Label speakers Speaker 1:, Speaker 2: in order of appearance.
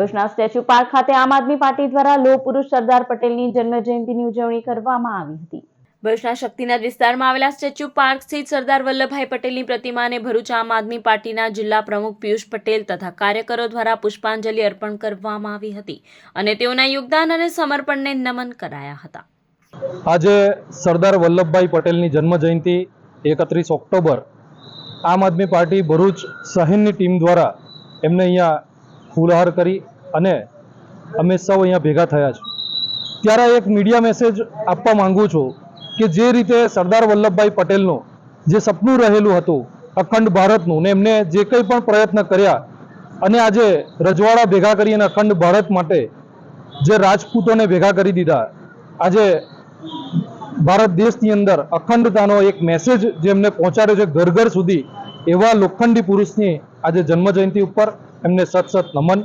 Speaker 1: ભુજના statue park ખાતે આમ આદમી પાર્ટી દ્વારા લોહ પુરુષ સરદાર પટેલની જન્મ જયંતિની ઉજવણી કરવામાં આવી હતી. ભરૂચના શક્તિનાથ વિસ્તારમાં આવેલા સ્ટેચ્યુ પાર્ક સ્થિત સરદાર વલ્લભભાઈ પટેલની પ્રતિમાને ભરૂચ આમ આદમી પાર્ટીના જિલ્લા પ્રમુખ પિયુષ પટેલ તથા કાર્યકરો દ્વારા પુષ્પાંજલિ અર્પણ કરવામાં આવી હતી અને તેઓના યોગદાન અને સમર્પણને નમન કરાયા હતા.
Speaker 2: આજે સરદાર વલ્લભભાઈ પટેલની જન્મ જયંતિ એકત્રીસ ઓક્ટોબર આમ આદમી પાર્ટી ભરૂચ શહેરની ટીમ દ્વારા એમને અહીંયા ફૂલહાર કરી અને અમે સૌ અહીંયા ભેગા થયા છે. ત્યારે એક મીડિયા મેસેજ આપવા માંગુ છું કે જે રીતે સરદાર વલ્લભભાઈ પટેલનું જે સપનું રહેલું હતું, અખંડ ભારતનું ને એમને જે કંઈ પણ પ્રયત્ન કર્યા અને આજે રજવાડા ભેગા કરી અને અખંડ ભારત માટે જે રાજપૂતોને ભેગા કરી દીધા, આજે ભારત દેશની અંદર અખંડતાનો એક મેસેજ જે એમને પહોંચાડ્યો છે ઘર ઘર સુધી એવા લોખંડી પુરુષની આજે જન્મ જયંતિ ઉપર એમને સત સત નમન